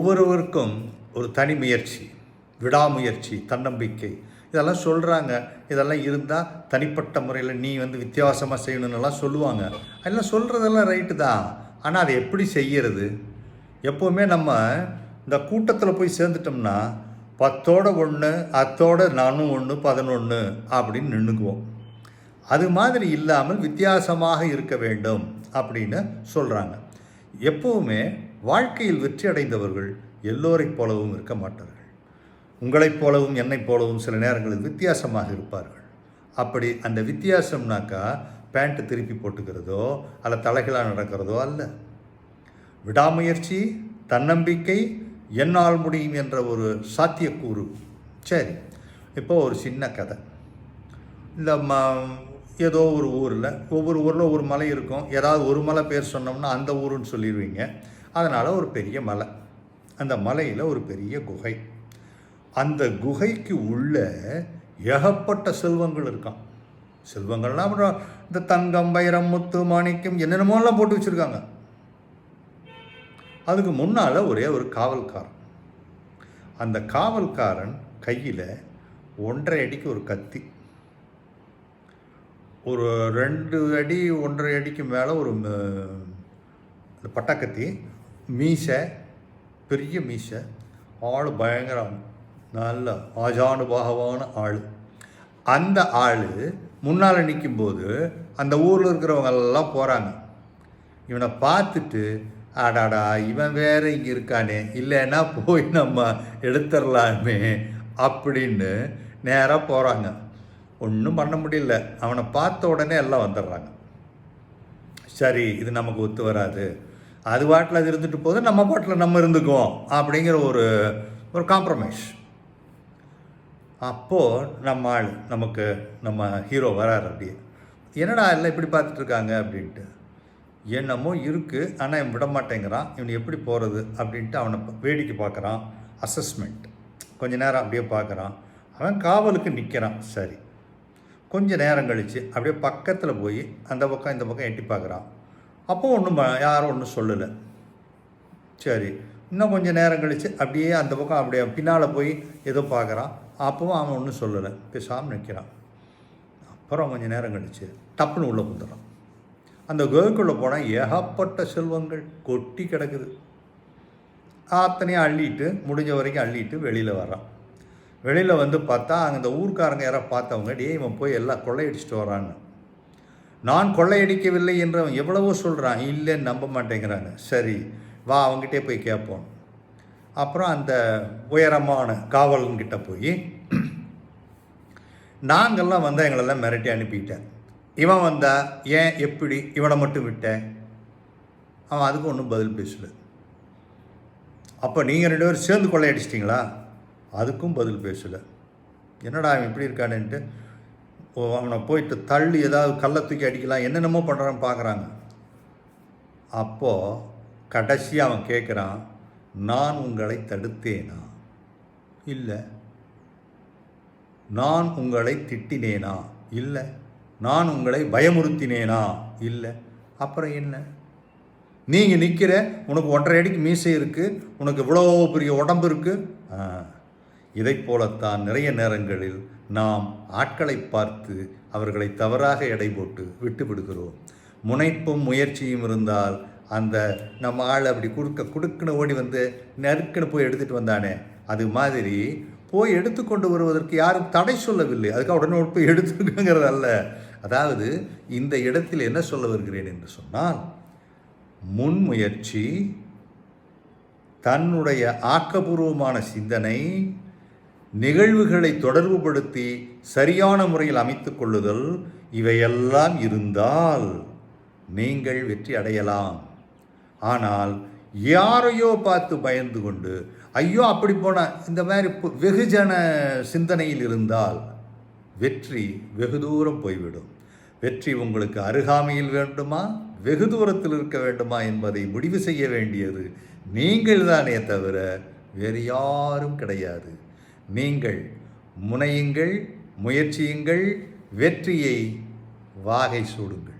ஒவ்வொருவருக்கும் ஒரு தனி முயற்சி விடாமுயற்சி தன்னம்பிக்கை. இதெல்லாம் சொல்கிறாங்க இதெல்லாம் இருந்தால் தனிப்பட்ட முறையில் நீ வந்து வித்தியாசமாக செய்யணும்னுலாம் சொல்லுவாங்க. அதெல்லாம் சொல்கிறதெல்லாம் ரைட்டு தான். ஆனால் அதை எப்படி செய்கிறது எப்போவுமே நம்ம இந்த கூட்டத்தில் போய் சேர்ந்துட்டோம்னா பத்தோட ஒன்று அத்தோட நானும் ஒன்று பதினொன்று அப்படின்னு நின்றுக்குவோம் அது மாதிரி இல்லாமல் வித்தியாசமாக இருக்க வேண்டும் அப்படின்னு சொல்கிறாங்க எப்போவுமே வாழ்க்கையில் வெற்றி அடைந்தவர்கள் எல்லோரைப் போலவும் இருக்க மாட்டார்கள். உங்களைப் போலவும் என்னைப் போலவும் சில நேரங்களில் வித்தியாசமாக இருப்பார்கள். அப்படி அந்த வித்தியாசம்னாக்கா பேண்ட்டு திருப்பி போட்டுக்கிறதோ அல்ல தலைகளாக நடக்கிறதோ அல்ல. விடாமுயற்சி தன்னம்பிக்கை என்னால் முடியும் என்ற ஒரு சாத்தியக்கூறு. சரி இப்போ ஒரு சின்ன கதை. இந்த ம ஏதோ ஒரு ஊரில் ஒவ்வொரு ஊரில் ஒரு மலை இருக்கும். ஏதாவது ஒரு மலை பேர் சொன்னோம்னா அந்த ஊருன்னு சொல்லிடுவீங்க. அதனால் ஒரு பெரிய மலை. அந்த மலையில் ஒரு பெரிய குகை. அந்த குகைக்கு உள்ள ஏகப்பட்ட செல்வங்கள் இருக்கான் செல்வங்கள்லாம் அப்புறம் இந்த தங்கம் வைரம் முத்து மாணிக்கம் என்னென்னமோலாம் போட்டு வச்சுருக்காங்க. அதுக்கு முன்னால் ஒரே ஒரு காவல்காரன். அந்த காவல்காரன் கையில் ஒன்றரை அடிக்கு ஒரு கத்தி. ஒரு ரெண்டு அடி ஒன்றரை அடிக்கு மேலே ஒரு ம- பட்டாக்கத்தி மீசை பெரிய மீசை. ஆள் பயங்கரம். நல்ல ஆஜானுபாகவான ஆள். அந்த ஆள் முன்னால் நிற்கும்போது அந்த ஊரில் இருக்கிறவங்க எல்லாம் போகிறாங்க இவனை பார்த்துட்டு அடாடா இவன் வேற இங்கே இருக்கானே. இல்லைன்னா போய் நம்ம எடுத்துடலாமே அப்படின்னு நேராக போகிறாங்க ஒன்றும் பண்ண முடியல. அவனை பார்த்த உடனே எல்லாம் வந்துடுறாங்க. சரி இது நமக்கு ஒத்து வராது. அது பாட்டில் அது இருந்துட்டு போது நம்ம பாட்டில் நம்ம இருந்துக்குவோம் அப்படிங்கிற ஒரு ஒரு காம்ப்ரமைஸ் அப்போது நம்ம ஆள் நமக்கு நம்ம ஹீரோ வராரு அப்படியே. என்னடா இல்லை இப்படி பார்த்துட்டு இருக்காங்க அப்படின்ட்டு. என்னமோ இருக்குது ஆனால் இவன் விட மாட்டேங்கிறான். இவன் எப்படி போகிறது அப்படின்ட்டு அவனை வேடிக்கை பார்க்குறான். அசஸ்மெண்ட் கொஞ்ச நேரம் அப்படியே பார்க்குறான். அவன் காவலுக்கு நிற்கிறான் சரி. கொஞ்சம் நேரம் கழித்து அப்படியே பக்கத்தில் போய் அந்த பக்கம் இந்த பக்கம் எட்டி பார்க்குறான். அப்போ ஒன்றும் யாரும் ஒன்றும் சொல்லலை. சரி இன்னும் கொஞ்சம் நேரம் கழித்து அப்படியே அந்த பக்கம் அப்படியே பின்னால் போய் ஏதோ பார்க்குறான். அப்பவும் அவன் ஒன்றும் சொல்லலை. பேசாமல் நிற்கிறான் அப்புறம் கொஞ்சம் நேரம் கழித்து டப்புன்னு உள்ளே வந்துடுறான் அந்த குகைக்குள்ளே போனால் ஏகப்பட்ட செல்வங்கள் கொட்டி கிடக்குது. அத்தனையும் அள்ளிட்டு முடிஞ்ச வரைக்கும் அள்ளிட்டு வெளியில் வர்றான். வெளியில் வந்து பார்த்தா அங்கே இந்த ஊர்க்காரங்க யாராவது பார்த்தவங்க டேய் இவன் போய் எல்லாம் கொள்ளையடிச்சிட்டு வரான்னு நான் கொள்ளையடிக்கவில்லை என்று எவ்வளவோ சொல்கிறான் இல்லைன்னு நம்ப மாட்டேங்கிறாங்க சரி வா அவங்ககிட்டே போய் கேட்போம் அப்புறம் அந்த உயரமான காவலன்கிட்ட போய் நாங்கள்லாம் வந்தால் எங்களெல்லாம் மிரட்டி அனுப்பிட்டேன். இவன் வந்தா ஏன் எப்படி இவனை மட்டும் விட்டேன் அவன் அதுக்கு ஒன்றும் பதில் பேசல. அப்போ நீங்கள் ரெண்டு பேரும் சேர்ந்து கொள்ளையடிச்சிட்டிங்களா? அதுக்கும் பதில் பேசலை. என்னடா அவன் இப்படி இருக்கானுன்ட்டு அவனை போயிட்டு தள்ளி ஏதாவது கல்லை தூக்கி அடிக்கலாம் என்னென்னமோ பண்ணுறான்னு பார்க்குறாங்க. அப்போது கடைசியாக அவன் கேட்குறான் நான் உங்களை தடுத்தேனா? இல்லை. நான் உங்களை திட்டினேனா? இல்லை. நான் உங்களை பயமுறுத்தினேனா? இல்லை. அப்புறம் என்ன? நீங்கள் நிற்கிற உனக்கு ஒன்றரை அடிக்கு மீசை இருக்குது உனக்கு இவ்வளோ பெரிய உடம்பு இருக்குது இதைப் போலத்தான் நிறைய நேரங்களில் நாம் ஆட்களை பார்த்து அவர்களை தவறாக எடை போட்டு விட்டு விடுகிறோம். முனைப்பும் முயற்சியும் இருந்தால் அந்த நம்ம ஆள் அப்படி கொடுக்க கொடுக்குன்னு ஓடி வந்து நெருக்குன்னு போய் எடுத்துகிட்டு வந்தானே அது மாதிரி போய் எடுத்துக்கொண்டு வருவதற்கு யாரும் தடை சொல்லவில்லை. அதுக்காக உடனே போய் எடுத்துக்கங்கிறது அல்ல. அதாவது இந்த இடத்தில் என்ன சொல்ல வருகிறேன் என்று சொன்னால் முன்முயற்சி தன்னுடைய ஆக்கபூர்வமான சிந்தனை நிகழ்வுகளை தொடர்புபடுத்தி சரியான முறையில் அமைத்து கொள்ளுதல் இவையெல்லாம் இருந்தால் நீங்கள் வெற்றி அடையலாம். ஆனால் யாரையோ பார்த்து பயந்து கொண்டு ஐயோ அப்படி போனால் இந்த மாதிரி வெகுஜன சிந்தனையில் இருந்தால் வெற்றி வெகு தூரம் போய்விடும். வெற்றி உங்களுக்கு அருகாமையில் வேண்டுமா வெகு தூரத்தில் இருக்க வேண்டுமா என்பதை முடிவு செய்ய வேண்டியது நீங்கள் தானே தவிர வேறு யாரும் கிடையாது. நீங்கள் முனையுங்கள் முயற்சியுங்கள் வெற்றியை வாகை சூடுங்கள்.